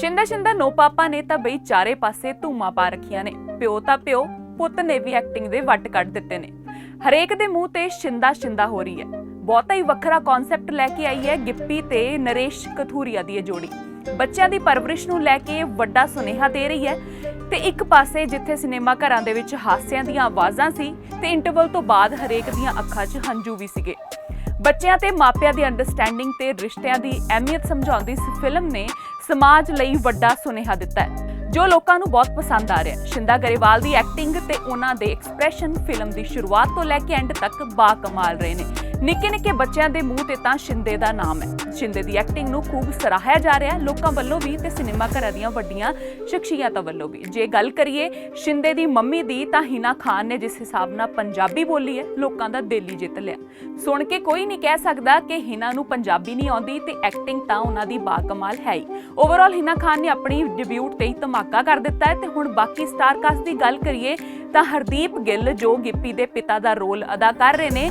Shinda Shinda no ਪਾਪਾ ਨੇ ਤਾਂ ਬਈ ਚਾਰੇ ਪਾਸੇ ਧੂਮਾ ਪਾ ਰੱਖੀਆਂ ਨੇ। ਪਿਓ ਤਾਂ ਪਿਓ, ਪੁੱਤ ਨੇ ਵੀ ਐਕਟਿੰਗ ਦੇ ਵੱਟ ਕੱਢ ਦਿੱਤੇ ਨੇ। ਹਰੇਕ ਦੇ ਮੂੰਹ ਤੇ ਸ਼ਿੰਦਾ ਸ਼ਿੰਦਾ ਹੋ ਰਹੀ ਹੈ। ਬਹੁਤਾ ਹੀ ਵੱਖਰਾ ਕਨਸੈਪਟ ਲੈ ਕੇ ਆਈ ਹੈ ਗਿੱਪੀ ਤੇ ਨਰੇਸ਼ ਕਥੂਰੀਆ ਦੀ ਇਹ ਜੋੜੀ। ਬੱਚਿਆਂ ਦੀ ਪਰਵਰਿਸ਼ ਨੂੰ ਲੈ ਕੇ ਵੱਡਾ ਸੁਨੇਹਾ ਦੇ ਰਹੀ ਹੈ ਤੇ ਇੱਕ ਪਾਸੇ ਜਿੱਥੇ ਸਿਨੇਮਾ ਘਰਾਂ ਦੇ ਵਿੱਚ ਹਾਸਿਆਂ ਦੀਆਂ ਆਵਾਜ਼ਾਂ ਸੀ ਤੇ ਇੰਟਰਵਲ ਤੋਂ ਬਾਅਦ ਹਰੇਕ ਦੀਆਂ ਅੱਖਾਂ 'ਚ ਹੰਝੂ ਵੀ ਸੀਗੇ। ਬੱਚਿਆਂ ਤੇ ਮਾਪਿਆਂ ਦੀ ਅੰਡਰਸਟੈਂਡਿੰਗ ਤੇ ਰਿਸ਼ਤਿਆਂ ਦੀ ਅਹਿਮੀਅਤ ਸਮਝਾਉਂਦੀ ਇਸ ਫਿਲਮ ਨੇ ਸਮਾਜ ਲਈ ਵੱਡਾ ਸੁਨੇਹਾ ਦਿੱਤਾ ਹੈ, ਜੋ ਲੋਕਾਂ ਨੂੰ ਬਹੁਤ ਪਸੰਦ ਆ ਰਿਹਾ ਹੈ। ਸ਼ਿੰਦਾ ਗਰੇਵਾਲ ਦੀ ਐਕਟਿੰਗ ਤੇ ਉਹਨਾਂ ਦੇ ਐਕਸਪ੍ਰੈਸ਼ਨ ਫਿਲਮ ਦੀ ਸ਼ੁਰੂਆਤ ਤੋਂ ਲੈ ਕੇ ਐਂਡ ਤੱਕ ਬਾ ਕਮਾਲ ਰਹੇ ਨੇ। ਨਿੱਕੇ ਨਿੱਕੇ ਬੱਚਿਆਂ ਦੇ ਮੂੰਹ ਤੇ ਤਾਂ ਸ਼ਿੰਦੇ ਦਾ ਨਾਮ ਹੈ। ਸ਼ਿੰਦੇ ਦੀ ਐਕਟਿੰਗ ਨੂੰ ਖੂਬ ਸਰਾਹਿਆ ਜਾ ਰਿਹਾ ਹੈ, ਲੋਕਾਂ ਵੱਲੋਂ ਵੀ ਤੇ ਸਿਨੇਮਾ ਘਰਾਂ ਦੀਆਂ ਵੱਡੀਆਂ ਸ਼ਖਸੀਅਤਾਂ ਵੱਲੋਂ ਵੀ। ਜੇ ਗੱਲ ਕਰੀਏ ਸ਼ਿੰਦੇ ਦੀ ਮੰਮੀ ਦੀ ਤਾਂ ਹਿਨਾ ਖਾਨ ਨੇ ਜਿਸ ਹਿਸਾਬ ਨਾਲ ਪੰਜਾਬੀ ਬੋਲੀ ਹੈ, ਲੋਕਾਂ ਦਾ ਦਿਲ ਹੀ ਜਿੱਤ ਲਿਆ। ਸੁਣ ਕੇ ਕੋਈ ਨਹੀਂ ਕਹਿ ਸਕਦਾ ਕਿ ਹਿਨਾ ਨੂੰ ਪੰਜਾਬੀ ਨਹੀਂ ਆਉਂਦੀ ਤੇ ਐਕਟਿੰਗ ਤਾਂ ਉਹਨਾਂ ਦੀ ਬਾਕਮਾਲ ਹੈ ਹੀ। ਓਵਰਆਲ ਹਿਨਾ ਖਾਨ ਨੇ ਆਪਣੀ ਡਿਬਿਊਟ ਤੇ ਹੀ ਧਮਾਕਾ ਕਰ ਦਿੱਤਾ ਹੈ ਤੇ ਹੁਣ ਬਾਕੀ ਸਟਾਰ ਕਾਸਟ ਦੀ ਗੱਲ ਕਰੀਏ ਤਾਂ ਹਰਦੀਪ ਗਿੱਲ ਜੋ ਗਿੱਪੀ ਦੇ ਪਿਤਾ ਦਾ ਰੋਲ ਅਦਾ ਕਰ ਰਹੇ ਨੇ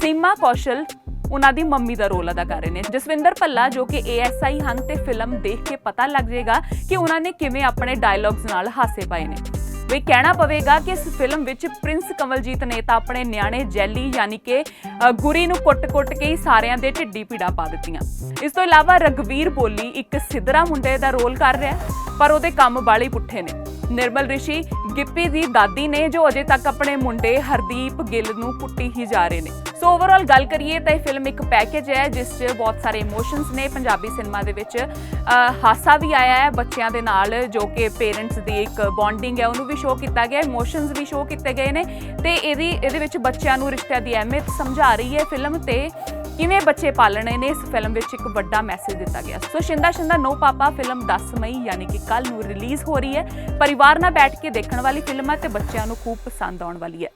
ਸੀਮਾ ਕੌਸ਼ਲ ਉਹਨਾਂ ਦੀ ਮੰਮੀ ਦਾ ਰੋਲ ਅਦਾ ਕਰ ਰਹੇ ਨੇ। ਜਸਵਿੰਦਰ ਭੱਲਾ, ਜੋ ਕਿ ਏਐਸਆਈ ਹਨ ਤੇ ਫਿਲਮ ਦੇਖ ਕੇ ਪਤਾ ਲੱਗ ਜਾਏਗਾ ਕਿ ਉਹਨਾਂ ਨੇ ਕਿਵੇਂ ਆਪਣੇ ਡਾਇਲੌਗਸ ਨਾਲ ਹਾਸੇ ਪਾਏ ਨੇ। ਵੀ ਕਹਿਣਾ ਪਵੇਗਾ ਕਿ ਇਸ ਫਿਲਮ ਵਿੱਚ ਪ੍ਰਿੰਸ ਕਮਲਜੀਤ ਨੇ ਤਾਂ ਆਪਣੇ ਨਿਆਣੇ ਜੈਲੀ ਯਾਨੀ ਕਿ ਗੁਰੀ ਨੂੰ ਕੁੱਟ-ਕੁੱਟ ਕੇ ਹੀ ਸਾਰਿਆਂ ਦੇ ਢਿੱਡੀ ਪੀੜਾ ਪਾ ਦਿੱਤੀਆਂ। ਇਸ ਤੋਂ ਇਲਾਵਾ ਰਗਵੀਰ ਬੋਲੀ ਇੱਕ ਸਿੱਧਰਾ ਮੁੰਡੇ ਦਾ ਰੋਲ ਕਰ ਰਿਹਾ, ਪਰ ਉਹਦੇ ਕੰਮ ਬਾਲੇ ਪੁੱਠੇ ਨੇ। ਨਿਰਮਲ ਰਿਸ਼ੀ ਗਿੱਪੀ ਦੀ ਦਾਦੀ ਨੇ ਜੋ ਅਜੇ ਤੱਕ ਆਪਣੇ ਮੁੰਡੇ ਹਰਦੀਪ ਗਿੱਲ ਨੂੰ ਕੁੱਟੀ ਹੀ ਜਾ ਰਹੇ ਨੇ। ਸੋ ਓਵਰਆਲ ਗੱਲ ਕਰੀਏ ਤਾਂ ਇਹ ਫਿਲਮ ਇੱਕ ਪੈਕੇਜ ਹੈ ਜਿਸ 'ਚ ਬਹੁਤ ਸਾਰੇ ਇਮੋਸ਼ਨਸ ਨੇ। ਪੰਜਾਬੀ ਸਿਨੇਮਾ ਦੇ ਵਿੱਚ ਅ, ਹਾਸਾ ਵੀ ਆਇਆ ਹੈ ਬੱਚਿਆਂ ਦੇ ਨਾਲ ਜੋ ਕਿ ਪੇਰੈਂਟਸ ਦੀ ਇੱਕ ਬੌਂਡਿੰਗ ਹੈ ਉਹਨੂੰ ਵੀ ਸ਼ੋਅ ਕੀਤਾ ਗਿਆ ਇਮੋਸ਼ਨਸ ਵੀ ਸ਼ੋਅ ਕੀਤੇ ਗਏ ਨੇ। ਤੇ ਇਹਦੀ ਇਹਦੇ ਵਿੱਚ ਬੱਚਿਆਂ ਨੂੰ ਰਿਸ਼ਤਿਆਂ ਦੀ ਅਹਿਮੀਅਤ ਸਮਝਾ ਰਹੀ ਹੈ ਫਿਲਮ ਤੇ। ਕਿਵੇਂ ਬੱਚੇ ਪਾਲਣੇ ਨੇ, ਇਸ ਫਿਲਮ ਵਿੱਚ ਇੱਕ ਵੱਡਾ ਮੈਸੇਜ ਦਿੱਤਾ ਗਿਆ। So Shinda Shinda, no papa film 10 ਮਈ, ਯਾਨੀ ਕਿ ਕੱਲ ਨੂੰ ਰਿਲੀਜ਼ ਹੋ ਰਹੀ ਹੈ। ਪਰਿਵਾਰ ਨਾਲ ਬੈਠ ਕੇ ਦੇਖਣ ਵਾਲੀ ਫਿਲਮ ਹੈ ਤੇ ਬੱਚਿਆਂ ਨੂੰ ਖੂਬ ਪਸੰਦ ਆਉਣ ਵਾਲੀ ਹੈ।